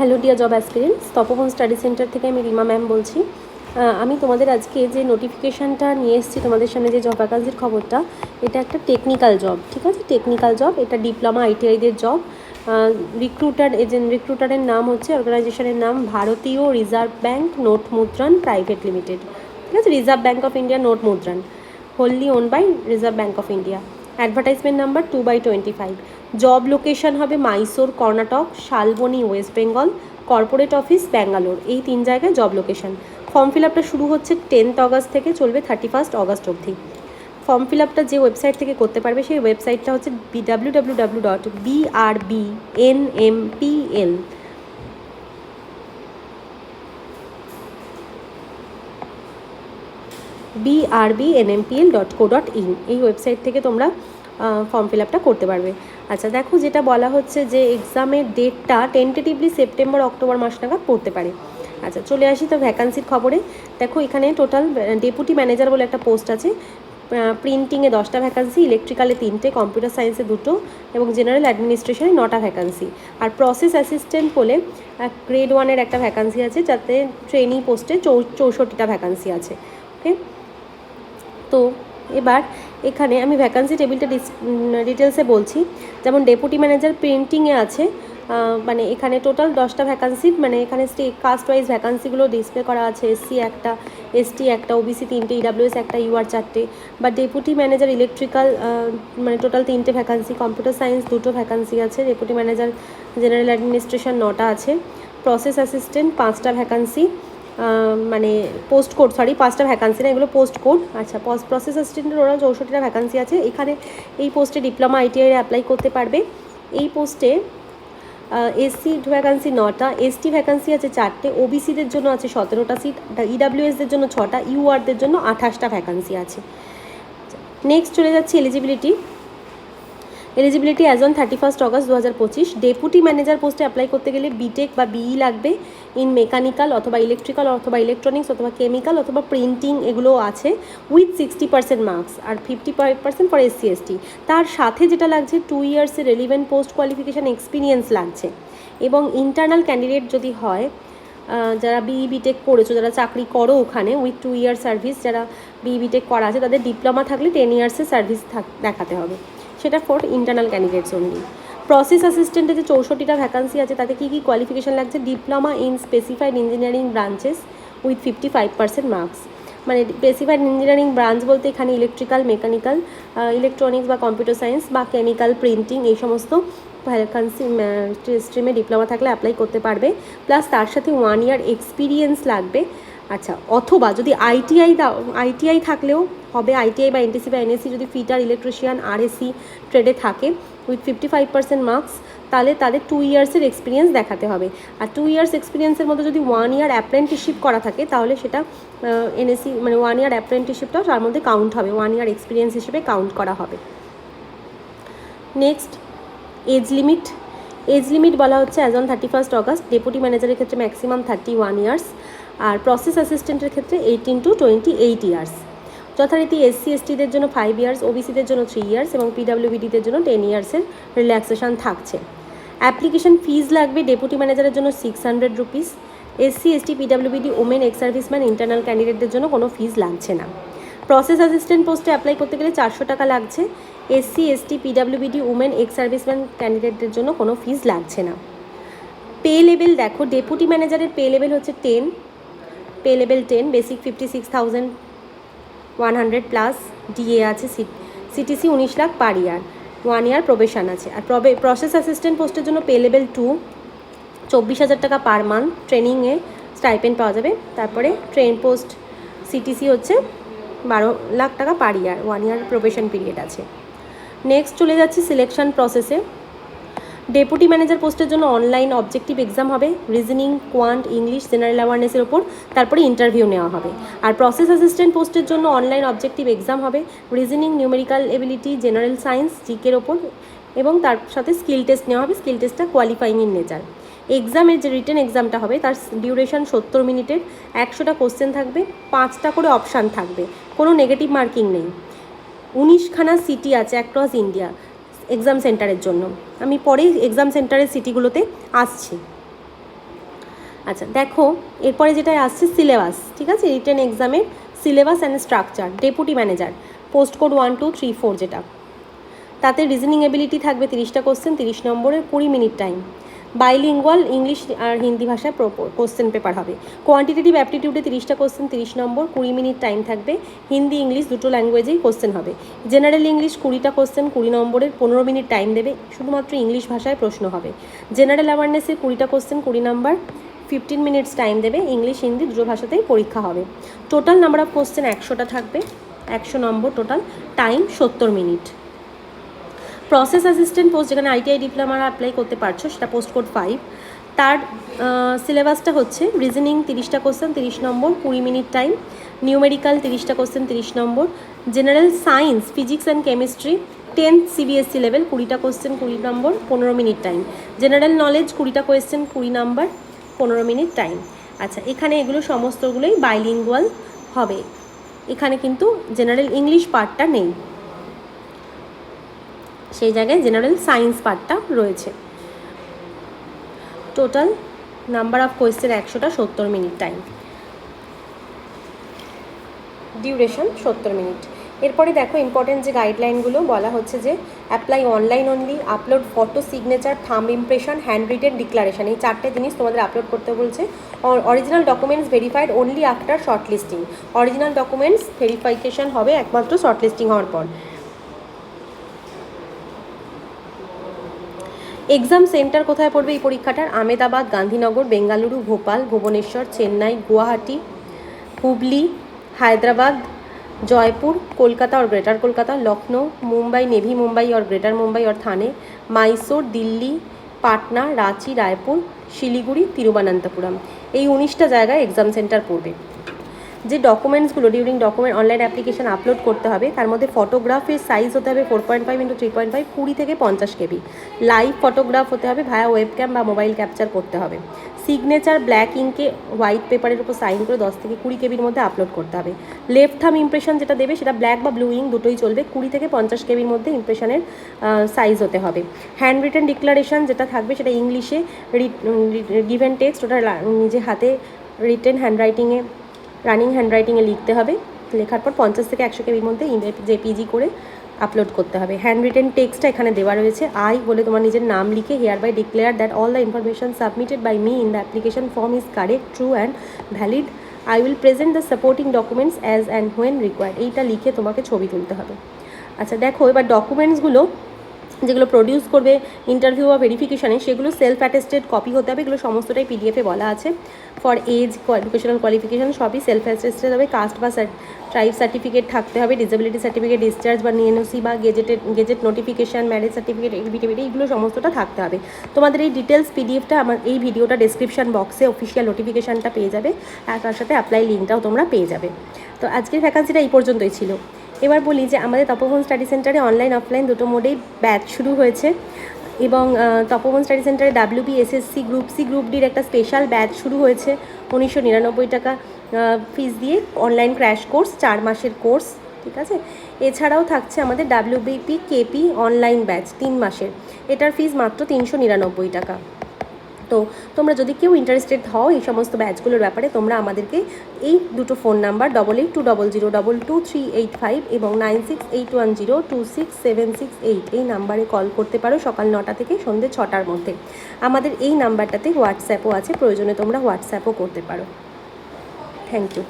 Hello dear job aspirants Tapoban study centre থেকে আমি Rima ma'am বলছি। আমি তোমাদের আজকে যে নোটিফিকেশানটা নিয়ে এসেছি তোমাদের সামনে যে জব ভ্যাকান্সির খবরটা, এটা একটা টেকনিক্যাল জব ঠিক আছে? টেকনিক্যাল জব এটা ডিপ্লোমা আইটিআইদের জব রিক্রুটার এজেন্ট রিক্রুটারের নাম হচ্ছে অর্গানাইজেশনের নাম Bharatiya Reserve Bank note Mudran private limited ঠিক আছে? Reserve Bank of India note Mudran wholly owned by Reserve Bank of India advertisement number two by twenty five job location হবে Mysore Karnataka Salboni west Bengal corporate office Bangalore এই তিন জায়গায় job location form fill আপটা শুরু হচ্ছে tenth August থেকে, চলবে thirty first August অবধি ফর্ম ফিল আপটা যে ওয়েবসাইট থেকে করতে পারবে, সেই ওয়েবসাইটটা হচ্ছে B W W W dot B R B N M P L BRBNMPL এনএমপিএল dot co dot in এই ওয়েবসাইট থেকে তোমরা ফর্ম ফিল আপটা করতে পারবে। আচ্ছা দেখো যেটা বলা হচ্ছে যে এক্সামের ডেটটা টেন্টেটিভলি সেপ্টেম্বর অক্টোবর মাস নাগাদ পড়তে পারে। আচ্ছা চলে আসি তো ভ্যাকান্সির খবরে। দেখো এখানে টোটাল ডেপুটি ম্যানেজার বলে একটা পোস্ট আছে। প্রিন্টিংয়ে দশটা ভ্যাকান্সি ইলেকট্রিক্যালে তিনটে কম্পিউটার সায়েন্সে দুটো এবং জেনারেল অ্যাডমিনিস্ট্রেশনে নটা ভ্যাকান্সি আর প্রসেস অ্যাসিস্ট্যান্ট বলে গ্রেড ওয়ানের একটা ভ্যাকান্সি আছে, যাতে ট্রেনিং পোস্টে চৌষট্টিটা ভ্যাকান্সি আছে। ওকে তো, এবার এখানে আমি ভ্যাকান্সি টেবিলটা ডিটেলসে বলছি। যেমন ডেপুটি ম্যানেজার প্রিন্টিংয়ে আছে মানে এখানে টোটাল দশটা ভ্যাকান্সি মানে এখানে স্টে কাস্ট ওয়াইজ ভ্যাকান্সিগুলো ডিসপ্লে করা আছে এসসি একটা এসটি একটা ওবিসি তিনটে ইডাব্লিউএস একটা ইউআর চারটে। বা ডেপুটি ম্যানেজার ইলেকট্রিক্যাল মানে টোটাল তিনটে ভ্যাকান্সি কম্পিউটার সায়েন্স দুটো ভ্যাকান্সি আছে ডেপুটি ম্যানেজার জেনারেল অ্যাডমিনিস্ট্রেশন নটা আছে প্রসেস অ্যাসিস্ট্যান্ট পাঁচটা ভ্যাকান্সি মানে পোস্ট কোড সরি পাঁচটা ভ্যাকান্সি না, এগুলো পোস্ট কোড আচ্ছা পস প্রসেস অ্যাসিস্ট্যান্টের ওরা চৌষট্টিটা ভ্যাকান্সি আছে। এখানে এই পোস্টে ডিপ্লোমা আইটিআই অ্যাপ্লাই করতে পারবে। এই পোস্টে এসসি ভ্যাকান্সি নটা এসটি ভ্যাকান্সি আছে চারটে ওবিসিদের জন্য আছে সতেরোটা সিট ইডাব্লিউএসদের জন্য ছটা ইউআরদের জন্য আঠাশটা ভ্যাকান্সি আছে। নেক্সট চলে যাচ্ছে eligibility eligibility as on thirty first August দু হাজার পঁচিশ ডেপুটি ম্যানেজার পোস্টে অ্যাপ্লাই করতে গেলে বিটেক বা বিই লাগবে। ইন মেকানিক্যাল অথবা ইলেকট্রিক্যাল অথবা ইলেকট্রনিক্স অথবা কেমিক্যাল অথবা প্রিন্টিং এগুলো আছে with sixty percent marks R fifty five percent for SC ST তার সাথে যেটা লাগছে টু ইয়ার্সের রেলিভেন্ট পোস্ট কোয়ালিফিকেশান এক্সপিরিয়েন্স লাগছে। এবং ইন্টারনাল ক্যান্ডিডেট যদি হয় যারা বিই বিটেক করেছ, যারা চাকরি করো ওখানে উইথ টু ইয়ার সার্ভিস যারা বিই বিটেক করা আছে, তাদের ডিপ্লোমা থাকলে টেন ইয়ার্সের সার্ভিস দেখাতে হবে। সেটা for internal candidates only process অ্যাসিস্ট্যান্টে যে চৌষট্টিটা ভ্যাকান্সি আছে, তাতে কী কী কোয়ালিফিকেশান লাগছে? Diploma in specified engineering branches with fifty five percent marks মানে স্পেসিফাইড ইঞ্জিনিয়ারিং ব্রাঞ্চ বলতে এখানে ইলেকট্রিক্যাল মেকানিক্যাল ইলেকট্রনিক্স বা কম্পিউটার সায়েন্স বা কেমিক্যাল প্রিন্টিং এই সমস্ত ভ্যাকান্সি স্ট্রিমে ডিপ্লোমা থাকলে অ্যাপ্লাই করতে পারবে। প্লাস তার সাথে ওয়ান ইয়ার এক্সপিরিয়েন্স লাগবে। আচ্ছা অথবা যদি আইটিআই দাও আইটিআই থাকলেও হবে আইটিআই বা এনটিসি বা এনএসসি যদি ফিটার ইলেকট্রিশিয়ান আরএসসি ট্রেডে থাকে with fifty five percent marks তাহলে তাদের টু ইয়ার্সের এক্সপিরিয়েন্স দেখাতে হবে। আর টু ইয়ার্স এক্সপিরিয়েন্সের মধ্যে যদি ওয়ান ইয়ার অ্যাপ্রেন্টিসশিপ করা থাকে, তাহলে সেটা এনএসসি মানে ওয়ান ইয়ার অ্যাপ্রেন্টিসশিপটাও তার মধ্যে কাউন্ট হবে ওয়ান ইয়ার এক্সপিরিয়েন্স হিসেবে কাউন্ট করা হবে। Next age limit age limit বলা হচ্ছে as on thirty first August deputy ম্যানেজারের ক্ষেত্রে ম্যাক্সিমাম থার্টি ওয়ান ইয়ার্স আর প্রসেস অ্যাসিস্ট্যান্টের ক্ষেত্রে eighteen to twenty eight years যথারীতি এসসি এসটিদের জন্য ফাইভ ইয়ার্স ওবিসিদের জন্য থ্রি ইয়ার্স এবং পিডাব্লিউবিডিদের জন্য টেন ইয়ার্সের রিল্যাক্সেশন থাকছে। অ্যাপ্লিকেশন ফিজ লাগবে ডেপুটি ম্যানেজারের জন্য six hundred rupees SC ST PWBD women ex serviceman internal ক্যান্ডিডেটদের জন্য কোনো ফিজ লাগছে না। প্রসেস অ্যাসিস্ট্যান্ট পোস্টে অ্যাপ্লাই করতে গেলে চারশো টাকা লাগছে। SC ST PWBD women ex serviceman ক্যান্ডিডেটদের জন্য কোনো ফিজ লাগছে না। পে লেভেল দেখো ডেপুটি ম্যানেজারের পে লেভেল হচ্ছে ten pay level ten basic fifty six thousand one hundred plus DA আছে সিটিসি উনিশ lakh per year one year probation আছে। আর প্রবে প্রসেস অ্যাসিস্ট্যান্ট পোস্টের জন্য পে লেভেল টু চব্বিশ হাজার টাকা পার মান্থ ট্রেনিংয়ে স্টাইপেন্ড পাওয়া যাবে। তারপরে ট্রেন পোস্ট সিটিসি হচ্ছে বারো লাখ টাকা per year one year probation period আছে। নেক্সট চলে যাচ্ছে সিলেকশন প্রসেসে ডেপুটি ম্যানেজার পোস্টের জন্য অনলাইন অবজেক্টিভ এক্সাম হবে রিজনিং কোয়ান্ট ইংলিশ জেনারেল অ্যাওয়ারনেসের ওপর, তারপরে ইন্টারভিউ নেওয়া হবে। আর প্রসেস অ্যাসিস্ট্যান্ট পোস্টের জন্য অনলাইন অবজেক্টিভ এক্সাম হবে reasoning numerical ability general science জিকের ওপর, এবং তার সাথে স্কিল টেস্ট নেওয়া হবে স্কিল টেস্টটা কোয়ালিফাইং ইন নেচার এক্সামের যে রিটেন এক্সামটা হবে, তার ডিউরেশন সত্তর মিনিটের, একশোটা কোশ্চেন থাকবে, পাঁচটা করে অপশান থাকবে, কোনো নেগেটিভ মার্কিং নেই। উনিশখানা সিটি আছে অ্যাক্রস ইন্ডিয়া এক্সাম সেন্টারের জন্য। আমি পরেই এক্সাম সেন্টারের সিটিগুলোতে আসছি। আচ্ছা দেখো, এরপরে যেটা আসছে সিলেবাস ঠিক আছে? রিটেন এক্সামের syllabus and structure deputy manager post code one two three four যেটা। তাতে রিজনিং এবিলিটি থাকবে তিরিশটা কোশ্চেন তিরিশ নম্বরের কুড়ি মিনিট টাইম বাইলিঙ্গুয়াল ইংলিশ আর হিন্দি ভাষায় কোশ্চেন পেপার হবে। কোয়ান্টিটেটিভ অ্যাপটিটিউডে তিরিশটা কোশ্চেন তিরিশ নম্বর, কুড়ি মিনিট টাইম থাকবে। হিন্দি ইংলিশ দুটো ল্যাঙ্গুয়েজেই কোশ্চেন হবে। জেনারেল ইংলিশ কুড়িটা কোশ্চেন কুড়ি নম্বরের পনেরো মিনিট টাইম দেবে। শুধুমাত্র ইংলিশ ভাষায় প্রশ্ন হবে। জেনারেল অ্যাওয়ারনেসের কুড়িটা কোশ্চেন কুড়ি নাম্বার ফিফটিন মিনিটস টাইম দেবে। ইংলিশ হিন্দি দুটো ভাষাতেই পরীক্ষা হবে। টোটাল নাম্বার অফ কোশ্চেন একশোটা থাকবে। একশো নম্বর টোটাল টাইম সত্তর মিনিট। প্রসেস অ্যাসিস্ট্যান্ট পোস্ট যেখানে আইটিআই ডিপ্লোমারা অ্যাপ্লাই করতে পারছ, সেটা পোস্ট কোড ফাইভ তার সিলেবাসটা হচ্ছে রিজনিং তিরিশটা কোশ্চেন তিরিশ নম্বর, কুড়ি মিনিট টাইম নিউমেরিক্যাল তিরিশটা কোশ্চেন তিরিশ নম্বর। General science physics and chemistry tenth CBSE level কুড়িটা কোশ্চেন কুড়ি নম্বর, পনেরো মিনিট টাইম জেনারেল নলেজ কুড়িটা কোয়েশ্চেন কুড়ি নম্বর পনেরো মিনিট টাইম আচ্ছা এখানে এগুলো সমস্তগুলোই বাইলিঙ্গুয়াল হবে। এখানে কিন্তু জেনারেল ইংলিশ পার্টটা নেই। সেই জায়গায় জেনারেল সায়েন্স পার্টটা রয়েছে। টোটাল নাম্বার অফ কোয়েশ্চেন একশোটা সত্তর মিনিট টাইম ডিউরেশন সত্তর মিনিট এরপরে দেখো ইম্পর্টেন্ট যে গাইডলাইনগুলো বলা হচ্ছে যে apply online only upload photo signature thumb impression hand written declaration এই চারটে জিনিস তোমাদের আপলোড করতে বলছে। Original documents verified only after shortlisting original documents verification হবে একমাত্র শর্ট লিস্টিং হওয়ার পর। এক্সাম সেন্টার কোথায় পড়বে এই পরীক্ষাটার আমেদাবাদ গান্ধীনগর বেঙ্গালুরু ভোপাল ভুবনেশ্বর চেন্নাই গুয়াহাটি হুবলি হায়দ্রাবাদ জয়পুর কলকাতা और গ্রেটার কলকাতা লখনৌ মুম্বাই নেভি মুম্বাই और গ্রেটার মুম্বাই और থানে মাইসোর দিল্লি পাটনা রাঁচি রায়পুর শিলিগুড়ি তিরুবনন্তপুরম এই উনিশটা জায়গায় এক্সাম সেন্টার পড়বে যে ডকুমেন্টসগুলো during document online application upload করতে হবে, তার মধ্যে ফটোগ্রাফের সাইজ হতে হবে four point five into three point five কুড়ি থেকে পঞ্চাশ কেবি। লাইভ ফটোগ্রাফ হতে হবে ভায়া ওয়েব ক্যাম বা মোবাইল ক্যাপচার করতে হবে। সিগনেচার ব্ল্যাক ইঙ্কে হোয়াইট পেপারের উপর সাইন করে দশ থেকে কুড়ি কেবির মধ্যে আপলোড করতে হবে। লেফট থাম ইমপ্রেশন যেটা দেবে, সেটা ব্ল্যাক বা ব্লু ইঙ্ক দুটোই চলবে, কুড়ি থেকে পঞ্চাশ কেবির মধ্যে ইমপ্রেশনের সাইজ হতে হবে। হ্যান্ড রিটেন ডিক্লারেশন যেটা থাকবে, সেটা ইংলিশে গিভেন টেক্সট ওটা নিজে হাতে রিটেন হ্যান্ডরাইটিংয়ে রানিং হ্যান্ডরাইটিংয়ে লিখতে হবে। লেখার পর পঞ্চাশ থেকে একশো কেবির মধ্যে জেপিজি করে আপলোড করতে হবে। হ্যান্ড রিটেন টেক্সটটা এখানে দেওয়া রয়েছে। আই বলে তোমার নিজের নাম লিখে hereby declare that all the information submitted by me in the application form is correct true and valid I will present the supporting documents as and when required এইটা লিখে তোমাকে ছবি তুলতে হবে। আচ্ছা দেখো এবার ডকুমেন্টসগুলো যেগুলো প্রডিউস করবে ইন্টারভিউ বা ভেরিফিকেশানে সেগুলো সেলফ অ্যাটেস্টেড কপি হতে হবে। এগুলো সমস্তটাই পিডিএফে বলা আছে। ফর এজ এডুকেশনাল কোয়ালিফিকেশন সবই সেলফ অ্যাটেস্টেড হবে। কাস্ট বা ট্রাইব সার্টিফিকেট থাকতে হবে। ডিসেবিলিটি সার্টিফিকেট ডিসচার্জ বা নিএনওসি বা gazetted gazette notification marriage certificate affidavit এইগুলো সমস্তটা থাকতে হবে। তোমাদের এই ডিটেলস পিডিএফটা আমার এই ভিডিওটা ডেসক্রিপশন বক্সে অফিসিয়াল নোটিফিকেশানটা পেয়ে যাবে। আর তার সাথে অ্যাপ্লাই লিঙ্কটাও তোমরা পেয়ে যাবে। তো আজকের ভ্যাকান্সিটা এই পর্যন্তই ছিল। এবার বলি যে আমাদের তপবন স্টাডি সেন্টারে অনলাইন অফলাইন দুটো মোডেই ব্যাচ শুরু হয়েছে এবং তপবন স্টাডি সেন্টারে WB SSC group C group ডির একটা স্পেশাল ব্যাচ শুরু হয়েছে উনিশশো নিরানব্বই টাকা ফিস দিয়ে অনলাইন ক্র্যাশ কোর্স চার মাসের কোর্স ঠিক আছে? এছাড়াও থাকছে আমাদের ডাব্লিউবিপি কেপি অনলাইন ব্যাচ তিন মাসের। এটার ফিস মাত্র তিনশো নিরানব্বই টাকা। তো তোমরা যদি কেউ ইন্টারেস্টেড হও এই সমস্ত ব্যাচগুলোর ব্যাপারে, তোমরা আমাদেরকে এই দুটো phone number double eight two double zero double two three eight five এবং nine six eight one zero two six seven six eight এই নাম্বারে কল করতে পারো সকাল নটা থেকে সন্ধ্যে ছটার মধ্যে। আমাদের এই নাম্বারটাতে হোয়াটসঅ্যাপও আছে, প্রয়োজনে তোমরা হোয়াটসঅ্যাপও করতে পারো। Thank you